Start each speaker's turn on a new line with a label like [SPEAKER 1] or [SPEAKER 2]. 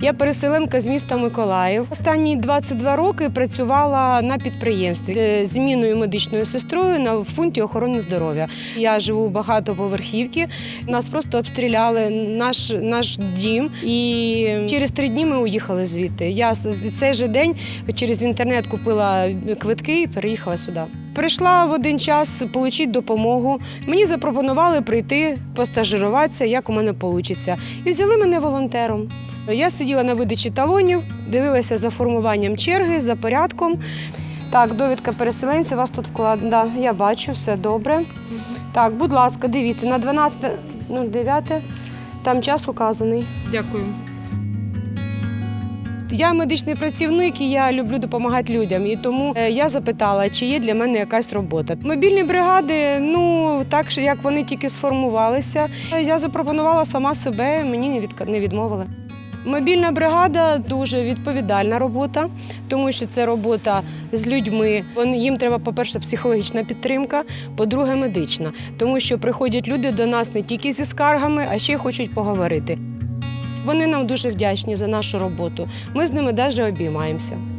[SPEAKER 1] Я переселенка з міста Миколаїв. Останні 22 роки працювала на підприємстві е, зміною медичною сестрою на в пункті охорони здоров'я. Я живу в багатоповерхівці. Нас просто обстріляли наш, наш дім, і через три дні ми уїхали звідти. Я цей же день через інтернет купила квитки і переїхала сюди. Прийшла в один час отримати допомогу. Мені запропонували прийти постажируватися, як у мене вийде. І взяли мене волонтером. Я сиділа на видачі талонів, дивилася за формуванням черги, за порядком. Так, довідка переселенця, у вас тут вклад. Да, я бачу, все добре. Так, будь ласка, дивіться, на 12.09 там час указаний.
[SPEAKER 2] Дякую.
[SPEAKER 1] Я медичний працівник і я люблю допомагати людям. І тому е, я запитала, чи є для мене якась робота. Мобільні бригади, ну так як вони тільки сформувалися, я запропонувала сама себе, мені не відмовили. Мобільна бригада дуже відповідальна робота, тому що це робота з людьми. Їм треба, по-перше, психологічна підтримка, по-друге, медична, тому що приходять люди до нас не тільки зі скаргами, а ще й хочуть поговорити. Вони нам дуже вдячні за нашу роботу. Ми з ними навіть обіймаємося.